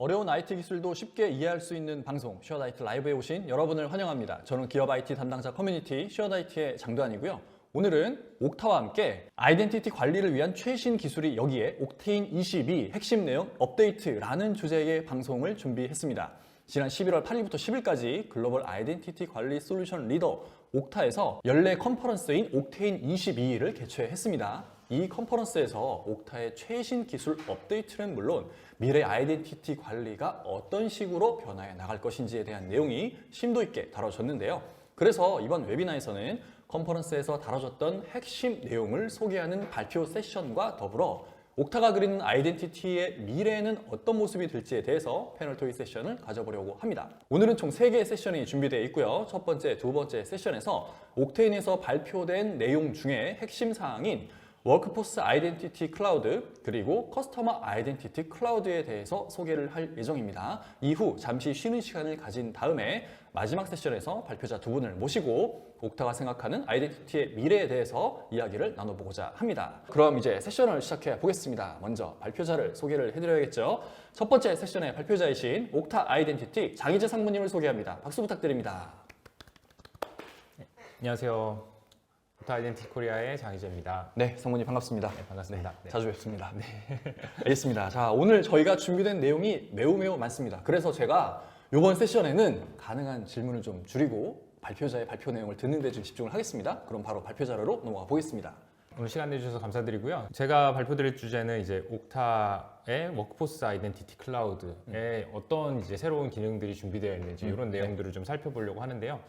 어려운 IT 기술도 쉽게 이해할 수 있는 방송 쉐어다이트 라이브에 오신 여러분을 환영합니다. 저는 기업 IT 담당자 커뮤니티 쉐어다이트의 장도환이고요. 오늘은 옥타와 함께 아이덴티티 관리를 위한 최신 기술이 여기에 옥테인 22 핵심 내용 업데이트라는 주제의 방송을 준비했습니다. 지난 11월 8일부터 10일까지 글로벌 아이덴티티 관리 솔루션 리더 옥타에서 연례 컨퍼런스인 옥테인 22를 개최했습니다. 이 컨퍼런스에서 옥타의 최신 기술 업데이트는 물론 미래 아이덴티티 관리가 어떤 식으로 변화해 나갈 것인지에 대한 내용이 심도 있게 다뤄졌는데요. 그래서 이번 웨비나에서는 컨퍼런스에서 다뤄졌던 핵심 내용을 소개하는 발표 세션과 더불어 옥타가 그리는 아이덴티티의 미래에는 어떤 모습이 될지에 대해서 패널 토의 세션을 가져보려고 합니다. 오늘은 총 3개의 세션이 준비되어 있고요. 첫 번째, 두 번째 세션에서 옥테인에서 발표된 내용 중에 핵심 사항인 워크포스 아이덴티티 클라우드 그리고 커스터머 아이덴티티 클라우드에 대해서 소개를 할 예정입니다. 이후 잠시 쉬는 시간을 가진 다음에 마지막 세션에서 발표자 두 분을 모시고 옥타가 생각하는 아이덴티티의 미래에 대해서 이야기를 나눠보고자 합니다. 그럼 이제 세션을 시작해 보겠습니다. 먼저 발표자를 소개를 해드려야겠죠. 첫 번째 세션의 발표자이신 옥타 아이덴티티 장희재 상무님을 소개합니다. 박수 부탁드립니다. 안녕하세요. 부타 아이덴티 코리아의 장희재입니다. 네, 상무님 반갑습니다. 네, 반갑습니다. 네. 자주 뵙습니다. 알겠습니다. 자, 오늘 저희가 준비된 내용이 매우 매우 많습니다. 그래서 제가 이번 세션에는 가능한 질문을 좀 줄이고 발표자의 발표 내용을 듣는 데 좀 집중을 하겠습니다. 그럼 바로 발표 자료로 넘어가 보겠습니다. 오늘 시간 내주셔서 감사드리고요. 제가 발표드릴 주제는 이제 옥타의 워크포스 아이덴티티 클라우드에 어떤 이제 새로운 기능들이 준비되어 있는지 음, 이런 네. 내용들을 좀 살펴보려고 하는데요.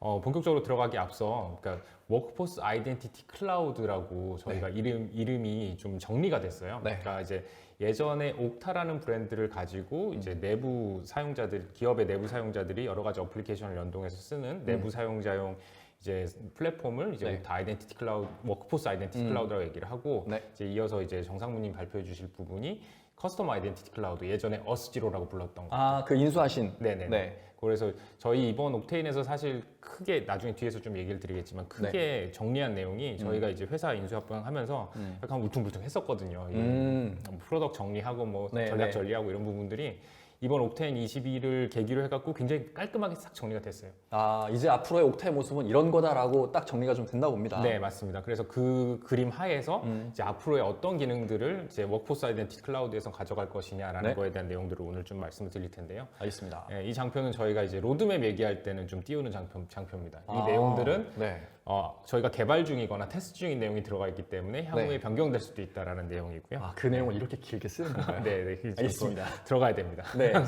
어, 본격적으로 들어가기 앞서 그러니까 워크포스 아이덴티티 클라우드라고 저희가 이름 이름이 좀 정리가 됐어요. 네. 그러니까 이제 예전에 옥타라는 브랜드를 가지고 이제 음. 내부 사용자들 기업의 내부 사용자들이 여러 가지 어플리케이션을 연동해서 쓰는 내부 사용자용 이제 플랫폼을 이제 음. 네. 옥타 아이덴티티 클라우드 워크포스 아이덴티티 음. 클라우드라고 얘기를 하고 네. 이제 이어서 이제 정상무님 발표해 주실 부분이 커스터머 아이덴티티 클라우드 예전에 어스지로라고 불렀던 거. 아, 그 인수하신. 네네. 네. 그래서 저희 이번 옥테인에서 사실 크게 나중에 뒤에서 좀 얘기를 드리겠지만 크게 정리한 내용이 저희가 이제 회사 인수합병 하면서 음. 약간 울퉁불퉁 했었거든요. 이 음. 뭐 프로덕트 정리하고 뭐 네, 전략 네. 전리하고 이런 부분들이 이번 옥테인 22를 계기로 해갖고 굉장히 깔끔하게 싹 정리가 됐어요. 아, 이제 앞으로의 옥타의 모습은 이런 거다라고 딱 정리가 좀 된다 봅니다. 네, 맞습니다. 그래서 그 그림 하에서 음. 이제 앞으로의 어떤 기능들을 이제 워크포스 아이덴티티 클라우드에서 가져갈 것이냐라는 네. 거에 대한 내용들을 오늘 좀 말씀을 드릴 텐데요. 알겠습니다. 예, 이 장표는 저희가 이제 로드맵 얘기할 때는 좀 띄우는 장표, 장표입니다. 이 아, 내용들은 네. 어, 저희가 개발 중이거나 테스트 중인 내용이 들어가 있기 때문에 향후에 네. 변경될 수도 있다라는 내용이고요. 아, 그 내용을 이렇게 길게 쓰는 건가요? 네, 네, 좀 알겠습니다. 들어가야 됩니다. 네.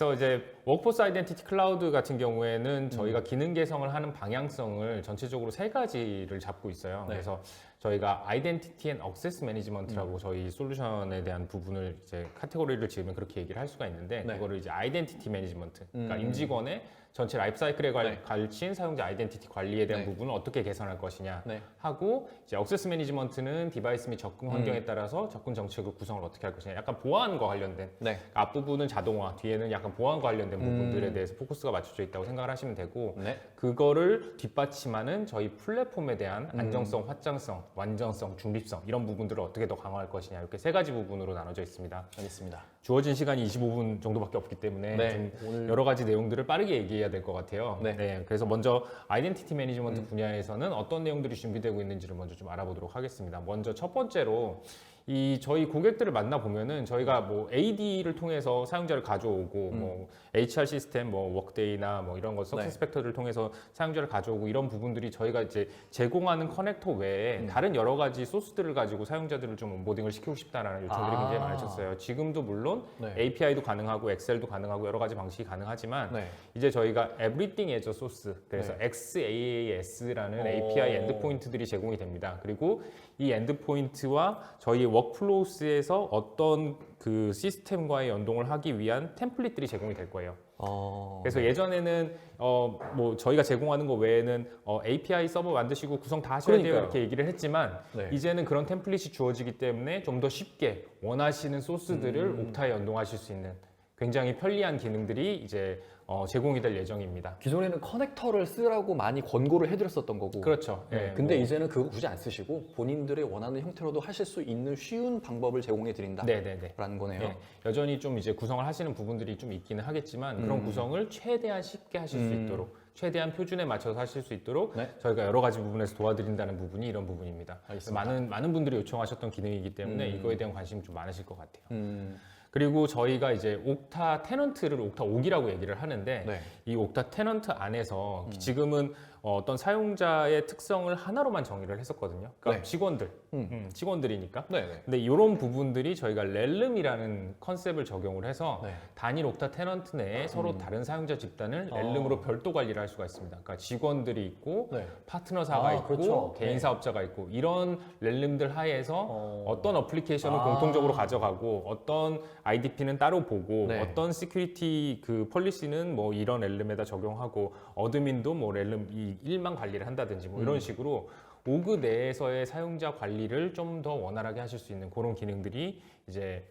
그래서 이제 워크포스 아이덴티티 클라우드 같은 경우에는 음. 저희가 기능 개성을 하는 방향성을 전체적으로 세 가지를 잡고 있어요. 네. 그래서 저희가 아이덴티티 앤 억세스 음. 매니지먼트라고 저희 솔루션에 대한 부분을 이제 카테고리를 지으면 그렇게 얘기를 할 수가 있는데 네. 그거를 이제 아이덴티티 매니지먼트 그러니까 음. 임직원의 전체 라이프 사이클에 관- 네. 걸친 사용자 아이덴티티 관리에 대한 네. 부분을 어떻게 개선할 것이냐 네. 하고 이제 억세스 매니지먼트는 디바이스 및 접근 음. 환경에 따라서 접근 정책을 구성을 어떻게 할 것이냐 약간 보안과 관련된 네. 앞부분은 자동화, 뒤에는 약간 보안과 관련된 음. 부분들에 대해서 포커스가 맞춰져 있다고 생각을 하시면 되고 네. 그거를 뒷받침하는 저희 플랫폼에 대한 음. 안정성, 확장성, 완전성, 중립성 이런 부분들을 어떻게 더 강화할 것이냐 이렇게 세 가지 부분으로 나눠져 있습니다. 알겠습니다. 주어진 시간이 25분 정도밖에 없기 때문에 네. 좀 오늘 여러 가지 내용들을 빠르게 얘기해야 될 것 같아요. 네. 그래서 먼저 아이덴티티 매니지먼트 분야에서는 어떤 내용들이 준비되고 있는지를 먼저 좀 알아보도록 하겠습니다. 먼저 첫 번째로 이 저희 고객들을 만나 보면은 저희가 뭐 AD를 통해서 사용자를 가져오고 뭐 HR 시스템, 뭐 워크데이나 뭐 이런 거 석세스 팩터를 통해서 사용자를 가져오고 이런 부분들이 저희가 이제 제공하는 커넥터 외에 다른 여러 가지 소스들을 가지고 사용자들을 좀 온보딩을 시키고 싶다라는 요청들이 아. 굉장히 많으셨어요. 지금도 물론 네. API도 가능하고 엑셀도 가능하고 여러 가지 방식이 가능하지만 네. 이제 저희가 Everything as a Source 그래서 XAAS라는 오. API 엔드포인트들이 제공이 됩니다. 그리고 이 엔드포인트와 저희 워크플로우스에서 어떤 그 시스템과의 연동을 하기 위한 템플릿들이 제공이 될 거예요. 어. 그래서 예전에는 어 뭐 저희가 제공하는 거 외에는 어 API 서버 만드시고 구성 다 하셔야 돼요 그러니까요. 이렇게 얘기를 했지만 네. 이제는 그런 템플릿이 주어지기 때문에 좀 더 쉽게 원하시는 소스들을 음. 옥타에 연동하실 수 있는 굉장히 편리한 기능들이 이제 어, 제공이 될 예정입니다. 기존에는 커넥터를 쓰라고 많이 권고를 해드렸었던 거고. 그렇죠. 네, 예, 근데 뭐- 이제는 그거 굳이 안 쓰시고 본인들의 원하는 형태로도 하실 수 있는 쉬운 방법을 제공해 드린다. 네네네. 라는 거네요. 예, 여전히 좀 이제 구성을 하시는 부분들이 좀 있기는 하겠지만 그런 음. 구성을 최대한 쉽게 하실 수 음. 있도록 최대한 표준에 맞춰서 하실 수 있도록 네. 저희가 여러 가지 부분에서 도와드린다는 부분이 이런 부분입니다. 많은 많은 분들이 요청하셨던 기능이기 때문에 음. 이거에 대한 관심이 좀 많으실 것 같아요. 음, 그리고 저희가 이제 옥타 테넌트를 옥타 옥이라고 얘기를 하는데 네. 이 옥타 테넌트 안에서 음. 지금은 어, 어떤 사용자의 특성을 하나로만 정의를 했었거든요. 그러니까 네. 직원들, 음. 음, 직원들이니까. 네, 네. 근데 이런 부분들이 저희가 렐름이라는 컨셉을 적용을 해서 네. 단일 옥타 테넌트 내에 서로 음. 다른 사용자 집단을 어. 렐름으로 별도 관리를 할 수가 있습니다. 그러니까 직원들이 있고 네. 파트너사가 아, 있고 그렇죠. 개인 네. 사업자가 있고 이런 렐름들 하에서 어. 어떤 어플리케이션을 아. 공통적으로 가져가고 어떤 IDP는 따로 보고 네. 어떤 시큐리티 그 폴리시는 뭐 이런 렐름에다 적용하고 어드민도 뭐 렐름 이 일만 관리를 한다든지 뭐 이런 음. 식으로 오그 내에서의 사용자 관리를 좀 더 원활하게 하실 수 있는 그런 기능들이 이제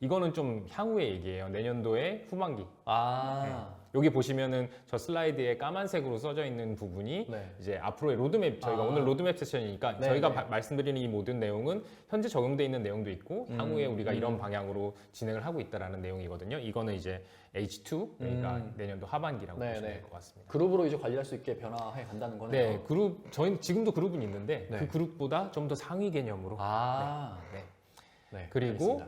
이거는 좀 향후의 얘기예요. 내년도에 후반기. 아, 여기 보시면은 저 슬라이드에 까만색으로 써져 있는 부분이 네. 이제 앞으로의 로드맵 저희가 아. 오늘 로드맵 세션이니까 네, 저희가 네. 바- 말씀드리는 이 모든 내용은 현재 적용돼 있는 내용도 있고 음, 향후에 우리가 음. 이런 방향으로 진행을 하고 있다라는 내용이거든요. 이거는 이제 H2 그러니까 음. 내년도 하반기라고 네, 보시면 네. 될 것 같습니다. 그룹으로 이제 관리할 수 있게 변화해 간다는 거네요. 네, 그룹 저희 지금도 그룹은 있는데 네. 그 그룹보다 좀 더 상위 개념으로 아, 네. 네. 그리고 알겠습니다.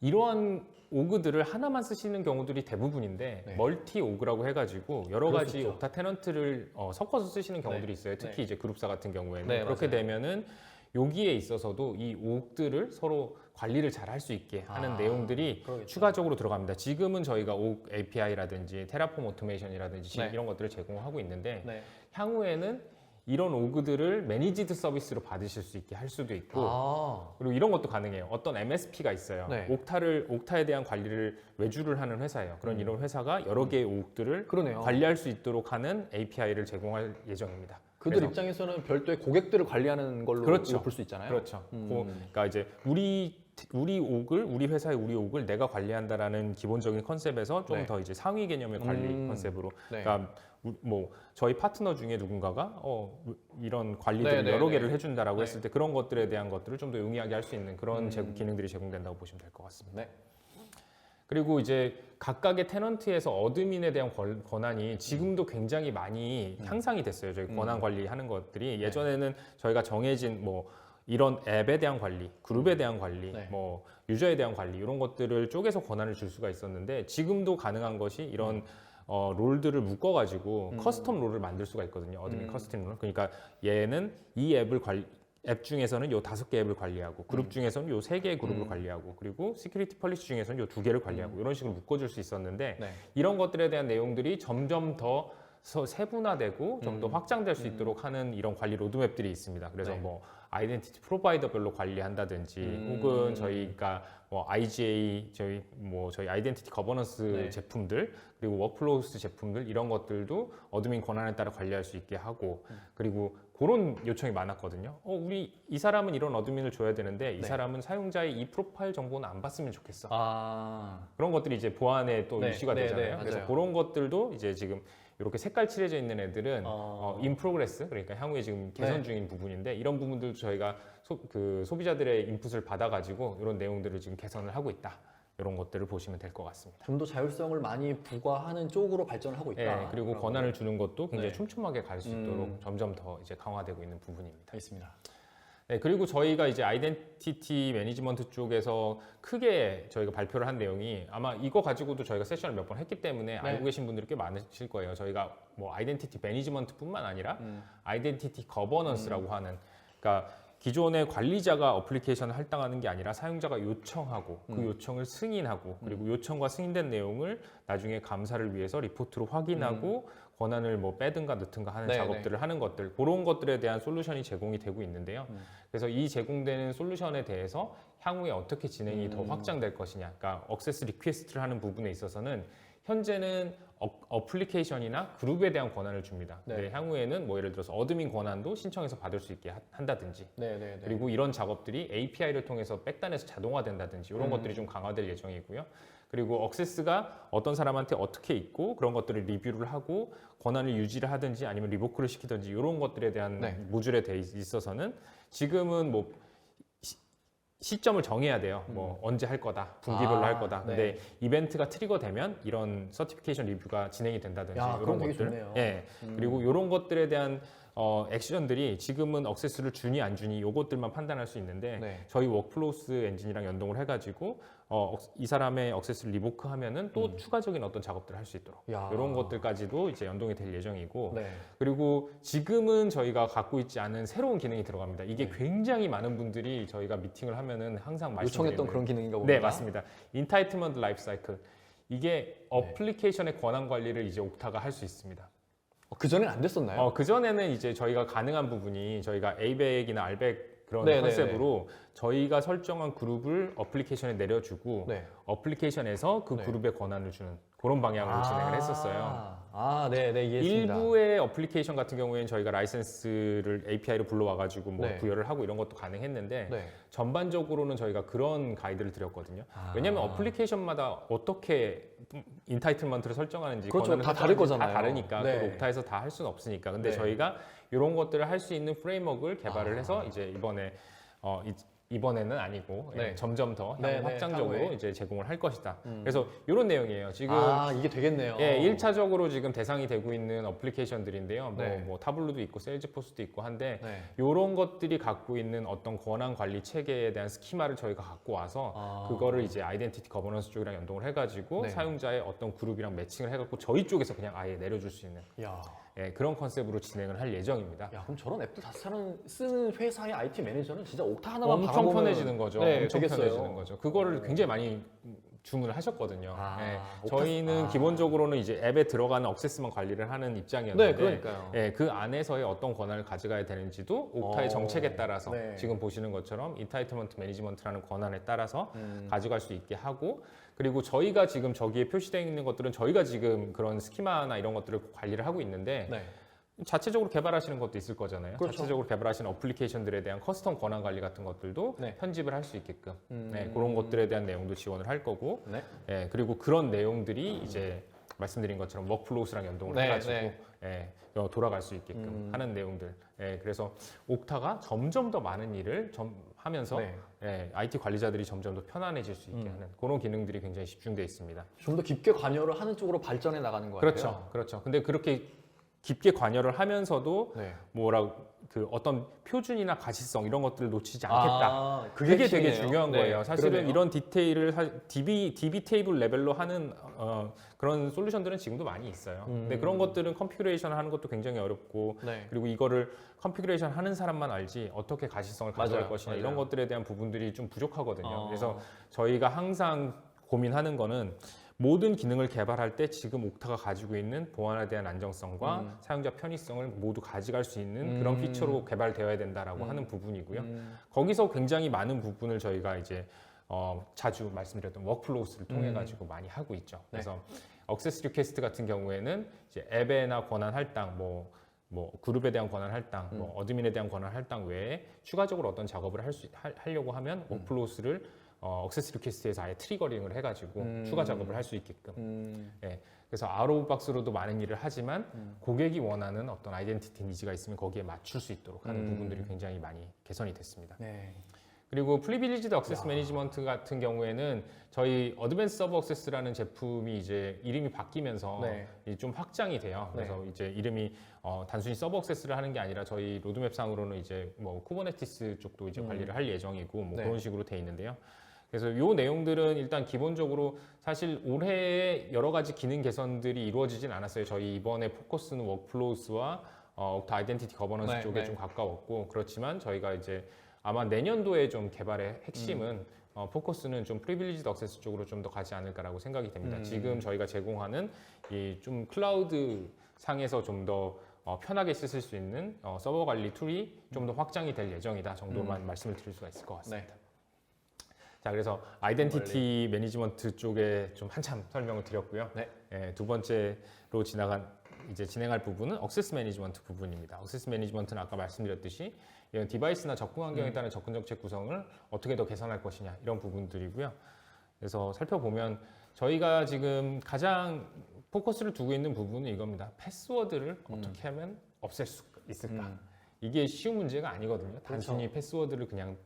이러한 오그들을 하나만 쓰시는 경우들이 대부분인데 네. 멀티 오그라고 해가지고 여러 그럴 수 가지 있죠. 옥타 테넌트를 어, 섞어서 쓰시는 경우들이 네. 있어요. 특히 네. 이제 그룹사 같은 경우에는 네, 그렇게 맞아요. 되면은 여기에 있어서도 이 옥들을 서로 관리를 잘 할 수 있게 하는 아, 내용들이 그러겠죠. 추가적으로 들어갑니다. 지금은 저희가 옥 API라든지 테라폼 오토메이션이라든지 지금 네. 이런 것들을 제공하고 있는데 네. 향후에는 이런 오그들을 매니지드 서비스로 받으실 수 있게 할 수도 있고 아, 그리고 이런 것도 가능해요. 어떤 MSP가 있어요. 네. 옥타를 옥타에 대한 관리를 외주를 하는 회사예요. 그런 음. 이런 회사가 여러 개의 옥들을 그러네요. 관리할 수 있도록 하는 API를 제공할 예정입니다. 그들 그래서- 입장에서는 별도의 고객들을 관리하는 걸로 그렇죠. 볼수 있잖아요. 그렇죠. 음. 그- 그러니까 이제 우리 우리 옥을 우리 회사의 우리 옥을 내가 관리한다라는 기본적인 컨셉에서 좀 네. 더 이제 상위 개념의 관리 음. 컨셉으로 네. 그러니까 우- 뭐 저희 파트너 중에 누군가가 어 이런 관리들을 네, 네, 여러 네. 개를 해준다라고 네. 했을 때 그런 것들에 대한 것들을 좀 더 용이하게 할 수 있는 그런 음. 제공 기능들이 제공된다고 보시면 될 것 같습니다. 네. 그리고 이제 각각의 테넌트에서 어드민에 대한 권- 권한이 지금도 굉장히 많이 음. 향상이 됐어요. 저희 음. 권한 관리하는 것들이 네. 예전에는 저희가 정해진 뭐 이런 앱에 대한 관리, 그룹에 대한 관리, 네. 뭐 유저에 대한 관리 이런 것들을 쪼개서 권한을 줄 수가 있었는데 지금도 가능한 것이 이런 어, 롤들을 묶어가지고 음. 커스텀 롤을 만들 수가 있거든요. 어드민 음. 커스텀 롤. 그러니까 얘는 이 앱을 관리 앱 중에서는 요 다섯 개 앱을 관리하고 그룹 음. 중에서는 요 세 개의 그룹을 음. 관리하고 그리고 시큐리티 펄리시 중에서는 요 두 개를 관리하고 이런 식으로 묶어줄 수 있었는데 네. 이런 것들에 대한 내용들이 점점 더 서- 세분화되고 좀더 음. 확장될 수 음. 있도록 하는 이런 관리 로드맵들이 있습니다. 그래서 네. 뭐 아이덴티티 프로바이더별로 관리한다든지 음. 혹은 저희가 뭐 IGA 저희 뭐 저희 아이덴티티 거버넌스 네. 제품들 그리고 워크로우스 제품들 이런 것들도 어드민 권한에 따라 관리할 수 있게 하고 음. 그리고 그런 요청이 많았거든요. 어 우리 이 사람은 이런 어드민을 줘야 되는데 이 네. 사람은 사용자의 이 프로파일 정보는 안 봤으면 좋겠어. 아, 그런 것들이 이제 보안에 또 네, 이슈가 네, 되잖아요. 네, 그래서 맞아요. 그런 것들도 이제 지금 이렇게 색깔 칠해져 있는 애들은 어. 어, in progress 그러니까 향후에 지금 개선 네. 중인 부분인데 이런 부분들도 저희가 소, 그 소비자들의 인풋을 받아가지고 이런 내용들을 지금 개선을 하고 있다. 이런 것들을 보시면 될 것 같습니다. 좀 더 자율성을 많이 부과하는 쪽으로 발전을 하고 있다. 예, 그리고 권한을 주는 것도 굉장히 네. 촘촘하게 갈수 음. 있도록 점점 더 이제 강화되고 있는 부분입니다. 알겠습니다. 네, 그리고 저희가 이제 아이덴티티 매니지먼트 쪽에서 크게 저희가 발표를 한 내용이 아마 이거 가지고도 저희가 세션을 몇 번 했기 때문에 알고 계신 분들이 꽤 많으실 거예요. 저희가 뭐 아이덴티티 매니지먼트뿐만 아니라 음. 아이덴티티 거버넌스라고 하는 그러니까 기존의 관리자가 어플리케이션을 할당하는 게 아니라 사용자가 요청하고 그 음. 요청을 승인하고 그리고 요청과 승인된 내용을 나중에 감사를 위해서 리포트로 확인하고 권한을 뭐 빼든가 넣든가 하는 음. 네, 작업들을 하는 것들 그런 것들에 대한 솔루션이 제공이 되고 있는데요. 음. 그래서 이 제공되는 솔루션에 대해서 향후에 어떻게 진행이 더 음. 확장될 것이냐, 그러니까 억세스 리퀘스트를 하는 부분에 있어서는 현재는 어, 플리케이션이나 그룹에 대한 권한을 줍니다. 네. 네, 향후에는 뭐 예를 들어서 어드민 권한도 신청해서 받을 수 있게 하- 한다든지 네, 네, 네. 그리고 이런 작업들이 API를 통해서 백단에서 자동화된다든지 이런 음. 것들이 좀 강화될 예정이고요. 그리고 억세스가 어떤 사람한테 어떻게 있고 그런 것들을 리뷰를 하고 권한을 유지를 하든지 아니면 리보크를 시키든지 이런 것들에 대한 네. 모듈에 돼 있- 있어서는 지금은 뭐 시- 시점을 정해야 돼요. 뭐 언제 할 거다, 분기별로 음. 아, 할 거다. 네. 근데 이벤트가 트리거 되면 이런 서티피케이션 리뷰가 진행이 된다든지 야, 이런 것들. 좋네요. 예. 음. 그리고 이런 것들에 대한 어, 액션들이 지금은 억세스를 주니 안 주니 요것들만 판단할 수 있는데 네. 저희 워크플로스 엔진이랑 연동을 해가지고 어, 억- 이 사람의 억세스를 리보크 하면은 또 음. 추가적인 어떤 작업들을 할 수 있도록 야. 이런 것들까지도 이제 연동이 될 예정이고 네. 그리고 지금은 저희가 갖고 있지 않은 새로운 기능이 들어갑니다. 이게 네. 굉장히 많은 분들이 저희가 미팅을 하면은 항상 요청했던 그런 기능인가 봅니다. 네 맞습니다. 인타이트먼트 라이프 사이클 이게 네. 어플리케이션의 권한 관리를 이제 옥타가 할 수 있습니다. 어, 그 전에는 안 됐었나요? 어, 그 전에는 이제 저희가 가능한 부분이 저희가 A백이나 R백 그런 네, 네, 컨셉으로 저희가 설정한 그룹을 어플리케이션에 내려주고 네. 어플리케이션에서 그 네. 그룹에 권한을 주는 그런 방향으로 진행을 했었어요. 아, 네, 네, 이해했습니다. 일부의 어플리케이션 같은 경우에는 저희가 라이센스를 API로 불러와가지고 뭐 네. 부여를 하고 이런 것도 가능했는데 네. 전반적으로는 저희가 그런 가이드를 드렸거든요. 아. 왜냐하면 어플리케이션마다 어떻게 인타이틀먼트를 설정하는지 그렇죠. 권한을 다 설정하는지 다를 거잖아요. 다 다르니까 네. 그걸 옥타에서 다 할 수는 없으니까. 근데 네. 저희가 이런 것들을 할 수 있는 프레임워크를 개발을 아. 해서 이제 이번에 어, 이, 이번에는 아니고 예, 네. 점점 더 네, 향후 네, 확장적으로 향후에. 이제 제공을 할 것이다. 음. 그래서 이런 내용이에요. 지금 아, 이게 되겠네요. 예, 1차적으로 지금 대상이 되고 있는 어플리케이션들인데요. 뭐, 네. 뭐 타블로도 있고 세일즈포스도 있고 한데 네. 이런 것들이 갖고 있는 어떤 권한 관리 체계에 대한 스키마를 저희가 갖고 와서 아. 그거를 이제 아이덴티티 거버넌스 쪽이랑 연동을 해가지고 네. 사용자의 어떤 그룹이랑 매칭을 해갖고 저희 쪽에서 그냥 아예 내려줄 수 있는 야, 예, 그런 컨셉으로 진행을 할 예정입니다. 야, 그럼 저런 앱도 다 쓰는, 쓰는 회사의 IT 매니저는 진짜 옥타 하나만 엄청 바라보면 편해지는 거죠. 네, 엄청 되겠어요. 편해지는 거죠. 그거를 굉장히 많이 주문을 하셨거든요. 아, 예, 저희는 아. 기본적으로는 이제 앱에 들어가는 억세스만 관리를 하는 입장이었는데 네, 그러니까요. 예, 그 안에서의 어떤 권한을 가져가야 되는지도 옥타의 어, 정책에 따라서 네. 지금 보시는 것처럼 인타이트먼트 매니지먼트라는 권한에 따라서 음. 가져갈 수 있게 하고 그리고 저희가 지금 저기에 표시되어 있는 것들은 저희가 지금 그런 스키마나 이런 것들을 관리를 하고 있는데 네. 자체적으로 개발하시는 것도 있을 거잖아요. 그렇죠. 자체적으로 개발하시는 어플리케이션들에 대한 커스텀 권한 관리 같은 것들도 네. 편집을 할 수 있게끔 음. 네, 그런 것들에 대한 내용도 지원을 할 거고 네. 예, 그리고 그런 내용들이 이제 말씀드린 것처럼 워크플로우스랑 연동을 네, 해가지고 네. 예, 어, 돌아갈 수 있게끔 음. 하는 내용들. 예, 그래서 옥타가 점점 더 많은 일을 점, 하면서 네. 예, IT 관리자들이 점점 더 편안해질 수 있게 음. 하는 그런 기능들이 굉장히 집중돼 있습니다. 좀 더 깊게 관여를 하는 쪽으로 발전해 나가는 거 같아요. 그렇죠, 그렇죠. 근데 그렇게 깊게 관여를 하면서도 네. 뭐라 그 어떤 표준이나 가시성 이런 것들을 놓치지 않겠다. 아, 그게, 되게 핵심이네요. 중요한 네, 거예요. 사실은 그러네요. 이런 디테일을 사- DB DB 테이블 레벨로 하는 어, 그런 솔루션들은 지금도 많이 있어요. 음. 근데 그런 것들은 컨피그레이션을 하는 것도 굉장히 어렵고 네. 그리고 이거를 컨피그레이션 하는 사람만 알지 어떻게 가시성을 가져갈 것이냐 맞아요. 이런 것들에 대한 부분들이 좀 부족하거든요. 어. 그래서 저희가 항상 고민하는 거는 모든 기능을 개발할 때 지금 옥타가 가지고 있는 보안에 대한 안정성과 음. 사용자 편의성을 모두 가져갈 수 있는 그런 음. 피처로 개발되어야 된다라고 음. 하는 부분이고요. 음. 거기서 굉장히 많은 부분을 저희가 이제 어, 자주 말씀드렸던 워크플로우스를 통해 음. 가지고 많이 하고 있죠. 네. 그래서 억세스 리퀘스트 같은 경우에는 이제 앱에나 권한 할당 뭐 뭐 그룹에 대한 권한 할당, 음. 뭐 어드민에 대한 권한 할당 외에 추가적으로 어떤 작업을 할 수 하려고 하면 음. 워크플로우스를 어, 억세스 리퀘스트에서 아예 트리거링을 해가지고 음. 추가 작업을 할 수 있게끔. 음. 예. 그래서 아웃박스로도 많은 일을 하지만 음. 고객이 원하는 어떤 아이덴티티 니즈가 있으면 거기에 맞출 수 있도록 하는 음. 부분들이 굉장히 많이 개선이 됐습니다. 네. 그리고 프리빌리지드 억세스 야. 매니지먼트 같은 경우에는 저희 어드밴스 서버 억세스라는 제품이 이제 이름이 바뀌면서 네. 이좀 확장이 돼요. 그래서 이제 이름이 어, 단순히 서버 억세스를 하는 게 아니라 저희 로드맵상으로는 이제 뭐 쿠버네티스 쪽도 이제 음. 관리를 할 예정이고 뭐 네. 그런 식으로 돼 있는데요. 그래서 요 내용들은 일단 기본적으로 사실 올해에 여러 가지 기능 개선들이 이루어지진 않았어요. 저희 이번에 포커스는 워크플로우스와 어, 옥타 아이덴티티 거버넌스 네, 쪽에 네. 좀 가까웠고 그렇지만 저희가 이제 아마 내년도에 좀 개발의 핵심은 음. 어, 포커스는 좀 프리빌리지드 억세스 쪽으로 좀 더 가지 않을까라고 생각이 됩니다. 음. 지금 저희가 제공하는 이 좀 클라우드 상에서 좀더 어, 편하게 쓰실 수 있는 어, 서버 관리 툴이 좀 더 확장이 될 예정이다 정도만 말씀을 드릴 수가 있을 것 같습니다. 네. 자, 그래서 아이덴티티 매니지먼트 쪽에 좀 한참 설명을 드렸고요. 네. 예, 두 번째로 지나간 이제 진행할 부분은 억세스 매니지먼트 부분입니다. 억세스 매니지먼트는 아까 말씀드렸듯이 이런 디바이스나 접근 환경에 따른 접근 정책 구성을 어떻게 더 개선할 것이냐 이런 부분들이고요. 그래서 살펴보면 저희가 지금 가장 포커스를 두고 있는 부분은 이겁니다. 패스워드를 어떻게 하면 없앨 수 있을까? 음. 이게 쉬운 문제가 아니거든요. 단순히 패스워드를 그냥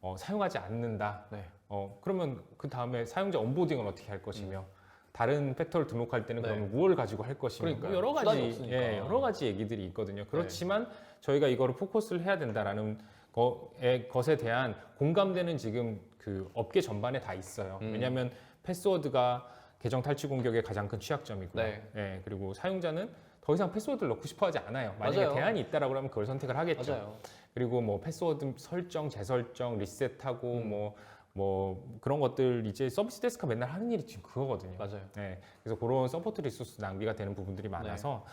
어, 사용하지 않는다. 네. 어, 그러면 그 다음에 사용자 온보딩을 어떻게 할 것이며 다른 팩터를 등록할 때는 네. 그러면 무엇을 가지고 할 것이며 그러니까요. 뭐 여러 수단이 가지 없으니까. 네. 예, 여러 가지 얘기들이 있거든요. 그렇지만 저희가 이거를 포커스를 해야 된다라는 거에, 것에 대한 공감대는 지금 그 업계 전반에 다 있어요. 음. 왜냐하면 패스워드가 계정 탈취 공격의 가장 큰 취약점이고요. 네. 예, 그리고 사용자는 더 이상 패스워드를 넣고 싶어하지 않아요. 만약에 맞아요. 대안이 있다라고 하면 그걸 선택을 하겠죠. 맞아요. 그리고 뭐 패스워드 설정, 재설정, 리셋하고 음. 뭐, 뭐 그런 것들 이제 서비스 데스크가 맨날 하는 일이 지금 그거거든요. 맞아요. 네, 그래서 그런 서포트 리소스 낭비가 되는 부분들이 네. 많아서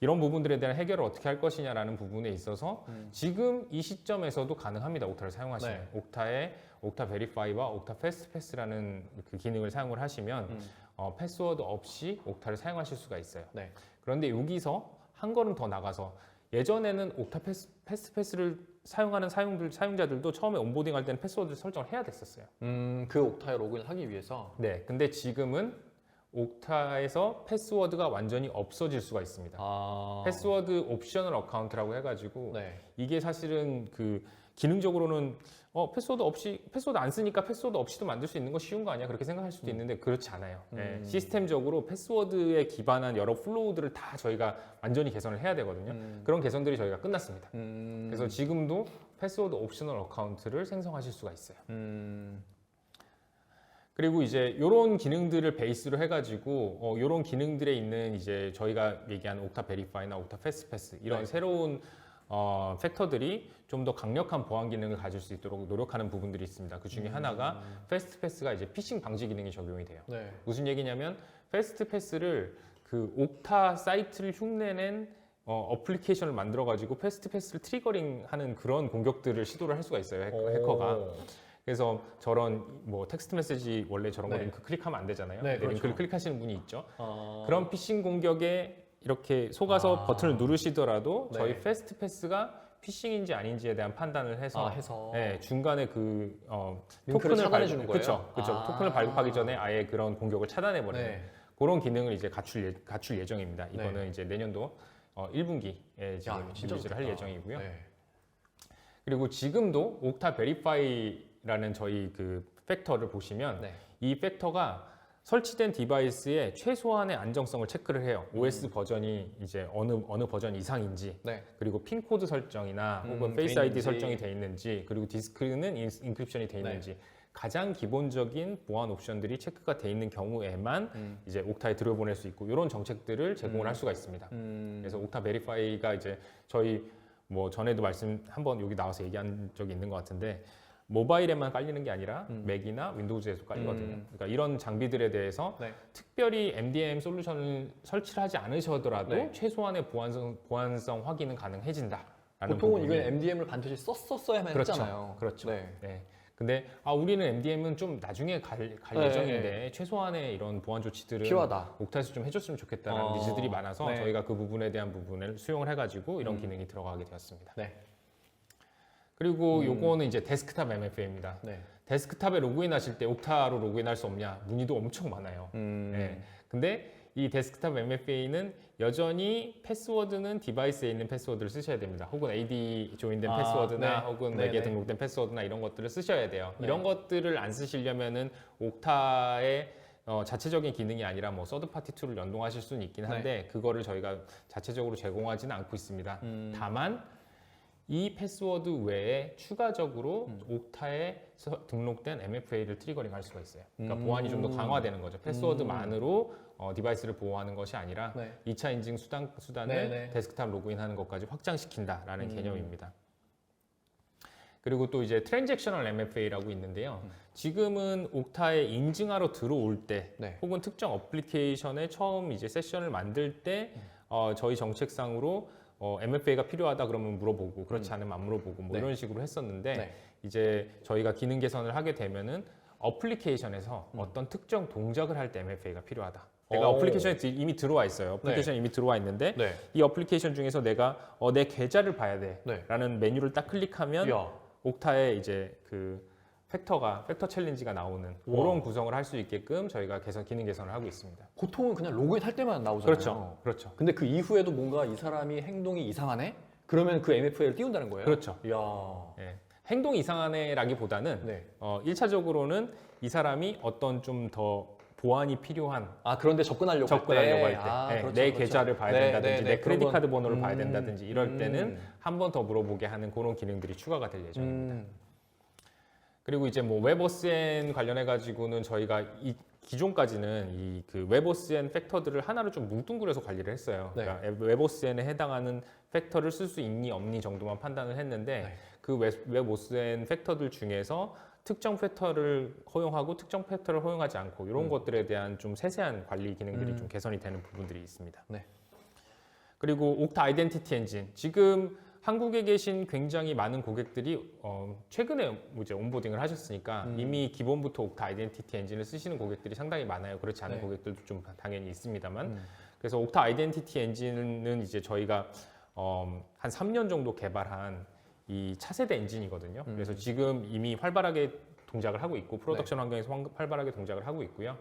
이런 부분들에 대한 해결을 어떻게 할 것이냐라는 부분에 있어서 음. 지금 이 시점에서도 가능합니다. 옥타를 사용하시면 네. 옥타의 옥타 베리파이와 옥타 패스트 패스라는 그 기능을 사용을 하시면 음. 어, 패스워드 없이 옥타를 사용하실 수가 있어요. 네. 그런데 여기서 한 걸음 더 나가서 예전에는 옥타 패스, 패스트 패스를 사용하는 사용들, 사용자들도 처음에 온보딩 할 때는 패스워드를 설정을 해야 됐었어요. 음, 그 옥타에 로그인을 하기 위해서 네. 근데 지금은 옥타에서 패스워드가 완전히 없어질 수가 있습니다. 아, 패스워드 옵셔널 어카운트라고 해가지고 네. 이게 사실은 그 기능적으로는 어 패스워드 없이 패스워드 안 쓰니까 패스워드 없이도 만들 수 있는 거 쉬운 거 아니야 그렇게 생각할 수도 있는데 그렇지 않아요. 네, 음. 시스템적으로 패스워드에 기반한 여러 플로우들을 다 저희가 완전히 개선을 해야 되거든요. 음. 그런 개선들이 저희가 끝났습니다. 음, 그래서 지금도 패스워드 옵셔널 어카운트를 생성하실 수가 있어요. 음, 그리고 이제 이런 기능들을 베이스로 해가지고 어, 이런 기능들에 있는 이제 저희가 얘기한 옥타 베리파이나 옥타 패스 패스 이런 네. 새로운 어, 팩터들이 좀 더 강력한 보안 기능을 가질 수 있도록 노력하는 부분들이 있습니다. 그 중에 하나가 패스트 패스가 이제 피싱 방지 기능이 적용이 돼요. 네. 무슨 얘기냐면 패스트 패스를 그 옥타 사이트를 흉내낸 어, 어플리케이션을 만들어 가지고 패스트 패스를 트리거링하는 그런 공격들을 시도를 할 수가 있어요. 해커, 해커가. 오. 그래서 저런 뭐 텍스트 메시지 원래 저런 거 네. 링크 클릭하면 안 되잖아요. 네, 그렇죠. 링크를 클릭하시는 분이 있죠. 아, 그런 피싱 공격에 이렇게 속아서 아. 버튼을 누르시더라도 네. 저희 패스트 패스가 피싱인지 아닌지에 대한 판단을 해서 아, 해서 네, 중간에 그 어, 링크를 차단해 발- 주는 거예요? 그렇죠, 그렇죠. 아. 토큰을 발급하기 전에 아예 그런 공격을 차단해 버리는 네. 그런 기능을 이제 갖출, 예, 갖출 예정입니다. 이거는 네. 이제 내년도 어, 1분기에 지금 야, 리리즈를 할. 예정이고요. 네. 그리고 지금도 옥타 베리파이라는 저희 그 팩터를 보시면 네. 이 팩터가 설치된 디바이스의 최소한의 안정성을 체크를 해요. 음. OS 버전이 이제 어느 어느 버전 이상인지, 네. 그리고 핀 코드 설정이나 음, 혹은 돼 페이스 아이디 있는지. 설정이 돼 있는지, 그리고 디스크는 인- 인크립션이 돼 네. 있는지 가장 기본적인 보안 옵션들이 체크가 돼 있는 경우에만 음. 이제 옥타에 들여보낼 수 있고 이런 정책들을 제공을 음. 할 수가 있습니다. 음, 그래서 옥타 베리파이가 이제 저희 뭐 전에도 말씀 한번 여기 나와서 얘기한 적이 있는 것 같은데 모바일에만 깔리는 게 아니라 음. 맥이나 윈도우즈에도 깔리거든요. 음. 그러니까 이런 장비들에 대해서 네. 특별히 MDM 솔루션을 설치를 하지 않으셔더라도 네. 최소한의 보안성 보안성 확인은 가능해진다. 보통은 이건 MDM을 반드시 썼었어야만 그렇죠. 했잖아요. 그렇죠. 네. 네. 근데 아 우리는 MDM은 좀 나중에 갈, 갈 네, 예정인데 최소한의 이런 보안 조치들은 필요하다. 옥타에서 좀 해줬으면 좋겠다는 어, 니즈들이 많아서 네. 저희가 그 부분에 대한 부분을 수용을 해가지고 이런 음. 기능이 들어가게 되었습니다. 네. 그리고 음. 요거는 이제 데스크탑 MFA입니다. 네. 데스크탑에 로그인하실 때 옥타로 로그인할 수 없냐 문의도 엄청 많아요. 음, 네. 근데 이 데스크탑 MFA는 여전히 패스워드는 디바이스에 있는 패스워드를 쓰셔야 됩니다. 혹은 AD 조인된 아, 패스워드나 네. 혹은 네, 맥에 네. 등록된 패스워드나 이런 것들을 쓰셔야 돼요. 네. 이런 것들을 안 쓰시려면은 옥타의 어, 자체적인 기능이 아니라 뭐 서드 파티 툴을 연동하실 수는 있긴 한데 그거를 저희가 자체적으로 제공하지는 않고 있습니다. 음. 다만 이 패스워드 외에 추가적으로 음. 옥타에 서- 등록된 MFA를 트리거링 할 수가 있어요. 그러니까 음. 보안이 좀 더 강화되는 거죠. 패스워드만으로 어, 디바이스를 보호하는 것이 아니라 네. 2차 인증 수단, 수단을 네, 네. 데스크탑 로그인하는 것까지 확장시킨다라는 음. 개념입니다. 그리고 또 이제 트랜잭셔널 MFA라고 있는데요. 음. 지금은 옥타에 인증하러 들어올 때 네. 혹은 특정 어플리케이션에 처음 이제 세션을 만들 때 음. 어, 저희 정책상으로 어, MFA가 필요하다 그러면 물어보고 그렇지 않으면 안 물어보고 뭐 네. 이런 식으로 했었는데 네. 이제 저희가 기능 개선을 하게 되면은 어플리케이션에서 음. 어떤 특정 동작을 할 때 MFA가 필요하다. 내가 오. 어플리케이션에 드- 이미 들어와 있어요. 어플리케이션 이 이미 들어와 있는데 네. 이 어플리케이션 중에서 내가 어, 내 계좌를 봐야 네. 돼라는 메뉴를 딱 클릭하면 이야. 옥타에 이제 그 팩터가 팩터 챌린지가 나오는. 그런 구성을 할 수 있게끔 저희가 개선 기능 개선을 하고 있습니다. 보통은 그냥 로그인 할 때만 나오잖아요. 그렇죠, 그렇죠, 근데 그 이후에도 뭔가 이 사람이 행동이 이상하네? 그러면 그 MFA를 띄운다는 거예요? 그렇죠. 이야. 예. 행동 이상하네라기보다는 네. 어, 1차적으로는 이 사람이 어떤 좀 더 보완이 필요한 아 그런데 접근하려고 접근하려고 할 때 아, 예, 그렇죠, 내 그렇죠. 계좌를 봐야 네, 된다든지 네, 내 네, 크레딧 그런 카드 건- 번호를 봐야 음, 된다든지 이럴 때는 음. 한 번 더 물어보게 하는 그런 기능들이 추가가 될 예정입니다. 음. 그리고 이제 뭐 웹OSN 관련해 가지고는 저희가 이 기존까지는 이 그 웹OSN 팩터들을 하나로 좀 뭉뚱그려서 관리를 했어요. 네. 그러니까 웹OSN에 해당하는 팩터를 쓸 수 있니 없니 정도만 판단을 했는데 네. 그 웹, 웹OSN 팩터들 중에서 특정 팩터를 허용하고 특정 팩터를 허용하지 않고 이런 음. 것들에 대한 좀 세세한 관리 기능들이 음. 좀 개선이 되는 부분들이 있습니다. 네. 그리고 옥타 아이덴티티 엔진 지금 한국에 계신 굉장히 많은 고객들이 어, 최근에 뭐 이제 온보딩을 하셨으니까 음. 이미 기본부터 옥타 아이덴티티 엔진을 쓰시는 고객들이 상당히 많아요. 그렇지 않은 네. 고객들도 좀 당연히 있습니다만 음. 그래서 옥타 아이덴티티 엔진은 이제 저희가 어, 한 3년 정도 개발한 이 차세대 엔진이거든요. 음. 그래서 지금 이미 활발하게 동작을 하고 있고 프로덕션 환경에서 활- 활발하게 동작을 하고 있고요.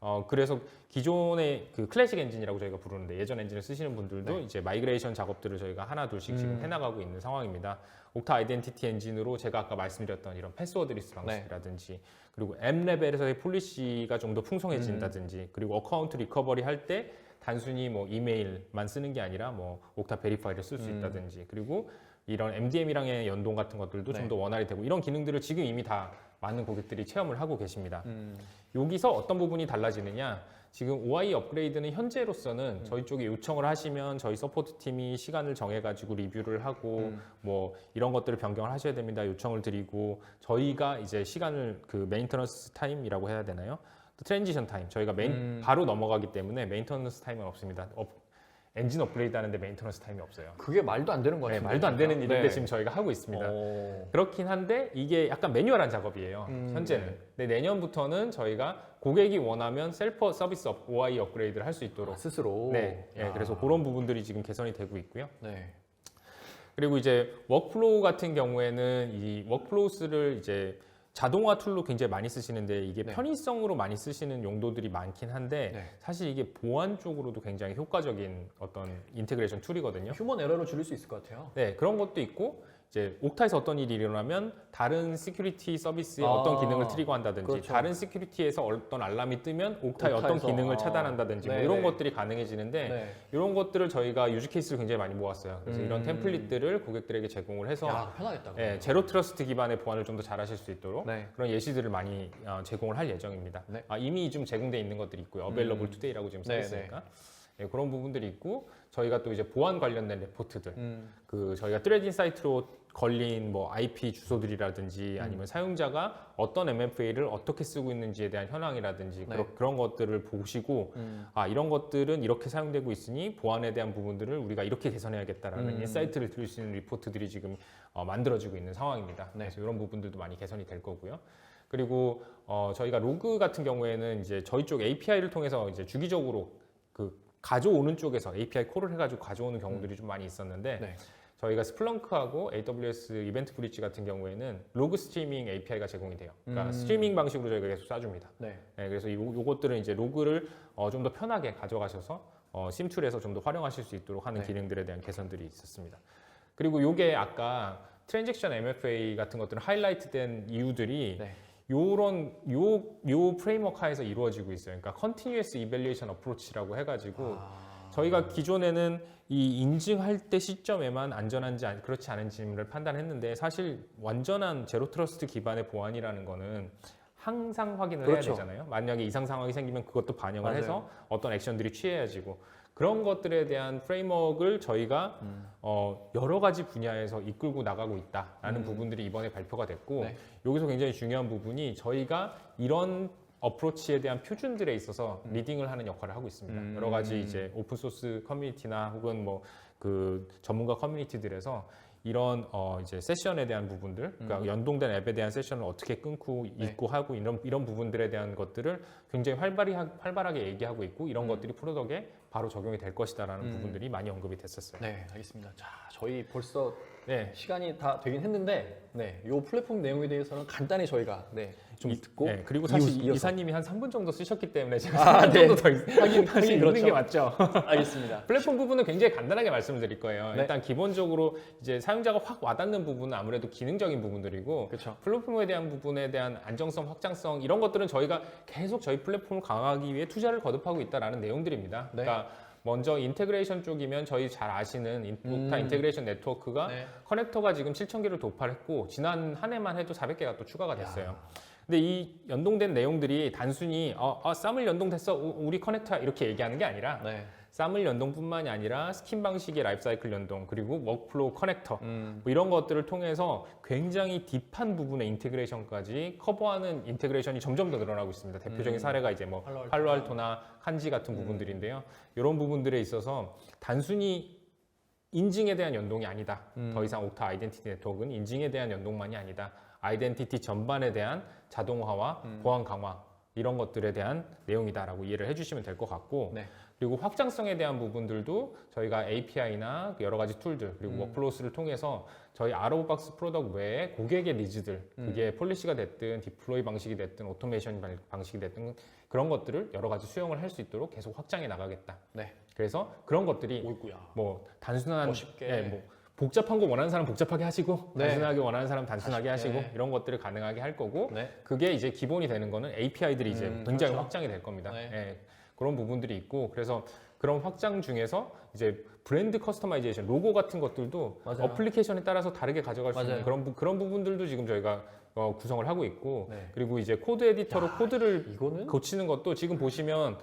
어, 그래서 기존의 그 클래식 엔진이라고 저희가 부르는데 예전 엔진을 쓰시는 분들도 네. 이제 마이그레이션 작업들을 저희가 하나 둘씩 지금 음. 해나가고 있는 상황입니다. 옥타 아이덴티티 엔진으로 제가 아까 말씀드렸던 이런 패스워드 리스트 네. 방식이라든지 그리고 M 레벨에서의 폴리시가 좀 더 풍성해진다든지 음. 그리고 어카운트 리커버리 할 때 단순히 뭐 이메일만 쓰는 게 아니라 뭐 옥타 베리파이를 쓸수 음. 있다든지 그리고 이런 MDM이랑의 연동 같은 것들도 네. 좀더 원활히 되고 이런 기능들을 지금 이미 다 많은 고객들이 체험을 하고 계십니다. 음. 여기서 어떤 부분이 달라지느냐? 지금 OI 업그레이드는 현재로서는 음. 저희 쪽에 요청을 하시면 저희 서포트 팀이 시간을 정해가지고 리뷰를 하고 음. 뭐 이런 것들을 변경을 하셔야 됩니다. 요청을 드리고 저희가 이제 시간을 그 메인터넌스 타임이라고 해야 되나요? 트랜지션 타임 저희가 메인 음. 바로 넘어가기 때문에 메인터넌스 타임은 없습니다. 업- 엔진 업그레이드 하는데 메인터넌스 타임이 없어요. 그게 말도 안 되는 거 네, 같아요. 말도 안 되는 일인데 지금 저희가 하고 있습니다. 오. 그렇긴 한데 이게 약간 매뉴얼한 작업이에요. 음. 현재는. 근데 내년부터는 저희가 고객이 원하면 셀프 서비스 업, OI 업그레이드를 할 수 있도록. 아, 스스로. 네, 예, 아. 그래서 그런 부분들이 지금 개선이 되고 있고요. 네. 그리고 이제 워크플로우 같은 경우에는 이 워크플로우스를 이제 자동화 툴로 굉장히 많이 쓰시는데 이게 네. 편의성으로 많이 쓰시는 용도들이 많긴 한데 네. 사실 이게 보안 쪽으로도 굉장히 효과적인 어떤 인테그레이션 툴이거든요. 휴먼 에러를 줄일 수 있을 것 같아요. 네, 그런 것도 있고 이제 옥타에서 어떤 일이 일어나면 다른 시큐리티 서비스에 아, 어떤 기능을 트리거 한다든지 그렇죠. 다른 시큐리티에서 어떤 알람이 뜨면 옥타의 어떤 옥타에서. 기능을 아, 차단한다든지 뭐 네, 이런 네. 것들이 가능해지는데 네. 이런 것들을 저희가 유즈 케이스를 굉장히 많이 모았어요. 그래서 이런 음. 템플릿들을 고객들에게 제공을 해서 야, 편하겠다. 예, 제로 트러스트 기반의 보안을 좀 더 잘하실 수 있도록 네. 그런 예시들을 많이 어, 제공을 할 예정입니다. 네. 아, 이미 좀 제공돼 있는 것들이 있고요. available 음. today라고 지금 써 네, 있으니까 예, 그런 부분들이 있고 저희가 또 이제 보안 관련된 레포트들 음. 그 저희가 트레딩 사이트로 걸린 뭐 IP 주소들이라든지 음. 아니면 사용자가 어떤 MFA를 어떻게 쓰고 있는지에 대한 현황이라든지 네. 그런, 것들을 보시고 음. 아 이런 것들은 이렇게 사용되고 있으니 보안에 대한 부분들을 우리가 이렇게 개선해야겠다라는 음. 인사이트를 들을 수 있는 리포트들이 지금 어, 만들어지고 있는 상황입니다. 네. 그래서 이런 부분들도 많이 개선이 될 거고요. 그리고 어, 저희가 로그 같은 경우에는 이제 저희 쪽 API를 통해서 이제 주기적으로 그 가져오는 쪽에서 API 콜을 해가지고 가져오는 경우들이 좀 많이 있었는데 네. 저희가 스플렁크하고 AWS 이벤트 브릿지 같은 경우에는 로그 스트리밍 API가 제공이 돼요. 그러니까 음. 스트리밍 방식으로 저희가 계속 쏴줍니다. 네. 네, 그래서 요, 요것들은 이제 로그를 어, 좀 더 편하게 가져가셔서 어, 심툴에서 좀 더 활용하실 수 있도록 하는 네. 기능들에 대한 개선들이 있었습니다. 그리고 요게 아까 트랜잭션 MFA 같은 것들은 하이라이트된 이유들이 네. 요런 요, 요 프레임워크 하에서 이루어지고 있어요. 그러니까 Continuous Evaluation Approach라고 해가지고 아. 저희가 기존에는 이 인증할 때 시점에만 안전한지 그렇지 않은지를 판단했는데 사실 완전한 제로 트러스트 기반의 보안이라는 거는 항상 확인을 그렇죠. 해야 되잖아요. 만약에 이상 상황이 생기면 그것도 반영을 맞아요. 해서 어떤 액션들이 취해야지고 그런 것들에 대한 프레임워크를 저희가 음. 어, 여러 가지 분야에서 이끌고 나가고 있다라는 음. 부분들이 이번에 발표가 됐고 네. 여기서 굉장히 중요한 부분이 저희가 이런 어프로치에 대한 표준들에 있어서 리딩을 하는 역할을 하고 있습니다. 음. 여러 가지 이제 오픈 소스 커뮤니티나 혹은 뭐 그 전문가 커뮤니티들에서 이런 어 이제 세션에 대한 부분들, 그러니까 연동된 앱에 대한 세션을 어떻게 끊고 음. 네. 있고 하고 이런 이런 부분들에 대한 것들을 굉장히 활발히 하- 활발하게 얘기하고 있고 이런 것들이 프로덕에 바로 적용이 될 것이다라는 음. 부분들이 많이 언급이 됐었어요. 네, 알겠습니다. 자, 저희 벌써 네. 시간이 다 되긴 했는데, 네, 이 플랫폼 내용에 대해서는 간단히 저희가 네, 좀 이- 듣고 네, 그리고 사실 이어서. 이사님이 한 3분 정도 쓰셨기 때문에 제가 아, 3분 네. 정도 더 있- 하긴 하긴 그렇죠. 게 맞죠. 알겠습니다. 플랫폼 부분은 굉장히 간단하게 말씀을 드릴 거예요. 네. 일단 기본적으로 이제 사용자가 확 와닿는 부분은 아무래도 기능적인 부분들이고 그렇죠. 플랫폼에 대한 부분에 대한 안정성, 확장성 이런 것들은 저희가 계속 저희 플랫폼을 강화하기 위해 투자를 거듭하고 있다라는 내용들입니다. 네. 그러니까 먼저 인테그레이션 쪽이면 저희 잘 아시는 인- 음. 인테그레이션 네트워크가 네. 커넥터가 지금 7천 개를 도파했고 지난 한 해만 해도 400개가 또 추가가 됐어요. 근데 이 연동된 내용들이 단순히 어, 어, 쌈을 연동됐어 우- 우리 커넥터야 이렇게 얘기하는 게 아니라 네. 쌈을 연동뿐만이 아니라 스킨 방식의 라이프사이클 연동 그리고 워크플로우 커넥터 음, 뭐 이런 것들을 통해서 굉장히 딥한 부분의 인테그레이션까지 커버하는 인테그레이션이 점점 더 늘어나고 있습니다. 대표적인 음. 사례가 이제 뭐. 팔로알토나 칸지 같은 음. 부분들인데요. 이런 부분들에 있어서 단순히 인증에 대한 연동이 아니다. 음. 더 이상 옥타 아이덴티티 네트워크는 인증에 대한 연동만이 아니다. 아이덴티티 전반에 대한 자동화와 음. 보안 강화 이런 것들에 대한 내용이다라고 이해를 해주시면 될 것 같고 네. 그리고 확장성에 대한 부분들도 저희가 API나 여러 가지 툴들 그리고 음. 워크플로스를 통해서 저희 아로박스 프로덕트 외에 고객의 니즈들 음. 그게 폴리시가 됐든 디플로이 방식이 됐든 오토메이션 방- 방식이 됐든 그런 것들을 여러 가지 수용을 할 수 있도록 계속 확장해 나가겠다. 네. 그래서 그런 것들이 오이구야. 뭐 단순한 멋있게. 예, 뭐 복잡한 거 원하는 사람 복잡하게 하시고 네. 단순하게 원하는 사람 단순하게 아쉽게. 하시고 이런 것들을 가능하게 할 거고 네. 그게 이제 기본이 되는 거는 API들이 이제 음, 굉장히 그렇죠. 확장이 될 겁니다. 네. 예, 그런 부분들이 있고 그래서 그런 확장 중에서 이제 브랜드 커스터마이제이션 로고 같은 것들도 맞아요. 어플리케이션에 따라서 다르게 가져갈 수 맞아요. 있는 그런 부, 그런 부분들도 지금 저희가 어, 구성을 하고 있고 네. 그리고 이제 코드 에디터로 야, 코드를 이거는 고치는 것도 지금 보시면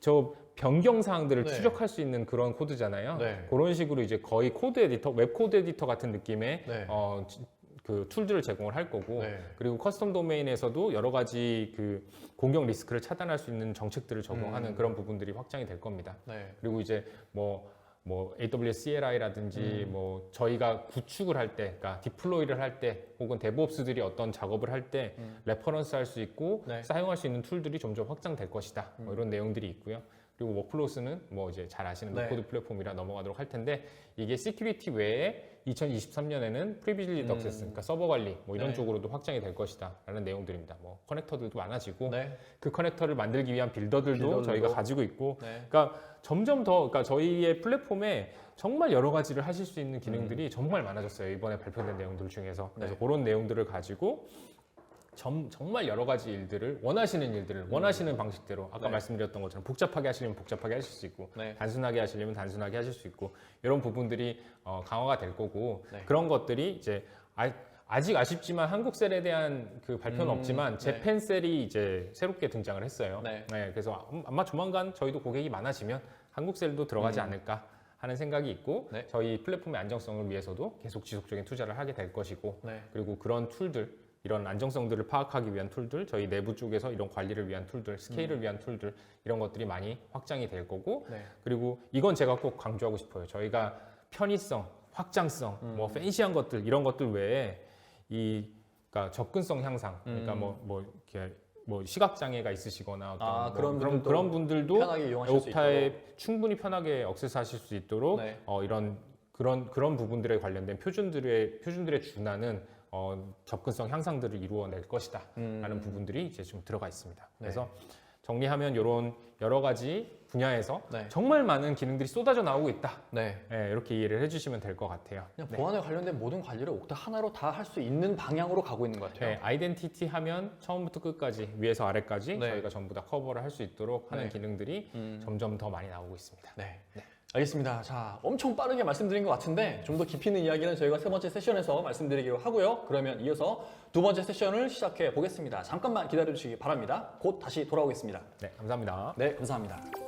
저 변경 사항들을 네. 추적할 수 있는 그런 코드잖아요. 네. 그런 식으로 이제 거의 코드 에디터, 웹 코드 에디터 같은 느낌의 네. 어, 지- 그 툴들을 제공을 할 거고 네. 그리고 커스텀 도메인에서도 여러 가지 그 공격 리스크를 차단할 수 있는 정책들을 적용하는 음. 그런 부분들이 확장이 될 겁니다. 네. 그리고 이제 뭐, 뭐 AWS CLI라든지 음. 뭐 저희가 구축을 할 때, 그러니까 디플로이를 할 때, 혹은 데브옵스들이 어떤 작업을 할때 음. 레퍼런스 할 수 있고 네. 사용할 수 있는 툴들이 점점 확장될 것이다. 뭐 음. 이런 내용들이 있고요. 그리고 워크플로스는 뭐 이제 잘 아시는 네. 노코드 플랫폼이라 넘어가도록 할 텐데 이게 시큐리티 외에 2023년에는 프리빌리지 음. 액세스, 그러니까 서버 관리 뭐 이런 네. 쪽으로도 확장이 될 것이다라는 내용들입니다. 뭐 커넥터들도 많아지고 네. 그 커넥터를 만들기 위한 빌더들도 빌더들도. 저희가 가지고 있고 네. 그러니까 점점 더 그러니까 저희의 플랫폼에 정말 여러 가지를 하실 수 있는 기능들이 정말 많아졌어요 이번에 발표된 내용들 중에서 그래서 음. 네. 그런 내용들을 가지고 점- 정말 여러 가지 일들을 원하시는 일들을 원하시는 방식대로 아까 네. 말씀드렸던 것처럼 복잡하게 하시려면 복잡하게 하실 수 있고 네. 단순하게 하시려면 단순하게 하실 수 있고 이런 부분들이 어, 강화가 될 거고 네. 그런 것들이 이제 아, 아직 아쉽지만 한국 셀에 대한 그 발표는 음, 없지만 네. 재팬 셀이 이제 새롭게 등장을 했어요. 네. 그래서 아마 조만간 저희도 고객이 많아지면 한국 셀도 들어가지 음. 않을까 하는 생각이 있고 네. 저희 플랫폼의 안정성을 위해서도 계속 지속적인 투자를 하게 될 것이고 네. 그리고 그런 툴들 이런 안정성들을 파악하기 위한 툴들 저희 내부 쪽에서 이런 관리를 위한 툴들 스케일을 위한 툴들 이런 것들이 많이 확장이 될 거고 네. 그리고 이건 제가 꼭 강조하고 싶어요 저희가 편의성 확장성 음. 뭐 팬시한 것들 이런 것들 외에 이 그러니까 접근성 향상 그러니까 음. 뭐뭐 이렇게 뭐 시각 장애가 있으시거나 어떤 아, 뭐 그런 그런 그런 분들도 있도록. 충분히 편하게 액세스하실 수 있도록 네. 어, 이런 그런 그런 부분들에 관련된 표준들의 표준들에 준하는 어, 접근성 향상들을 이루어낼 것이다. 음. 라는 부분들이 이제 좀 들어가 있습니다. 네. 그래서 정리하면 이런 여러 가지 분야에서 네. 정말 많은 기능들이 쏟아져 나오고 있다. 네. 예, 이렇게 이해를 해주시면 될 것 같아요. 그냥 네. 보안에 관련된 모든 관리를 옥타 하나로 다 할 수 있는 방향으로 가고 있는 것 같아요. 네, 아이덴티티 하면 처음부터 끝까지 위에서 아래까지 네. 저희가 전부 다 커버를 할 수 있도록 하는 네. 기능들이 음. 점점 더 많이 나오고 있습니다. 네. 알겠습니다. 자, 엄청 빠르게 말씀드린 것 같은데 좀 더 깊이 있는 이야기는 저희가 세 번째 세션에서 말씀드리기로 하고요. 그러면 이어서 두 번째 세션을 시작해 보겠습니다. 잠깐만 기다려 주시기 바랍니다. 곧 다시 돌아오겠습니다. 네, 감사합니다. 네, 감사합니다.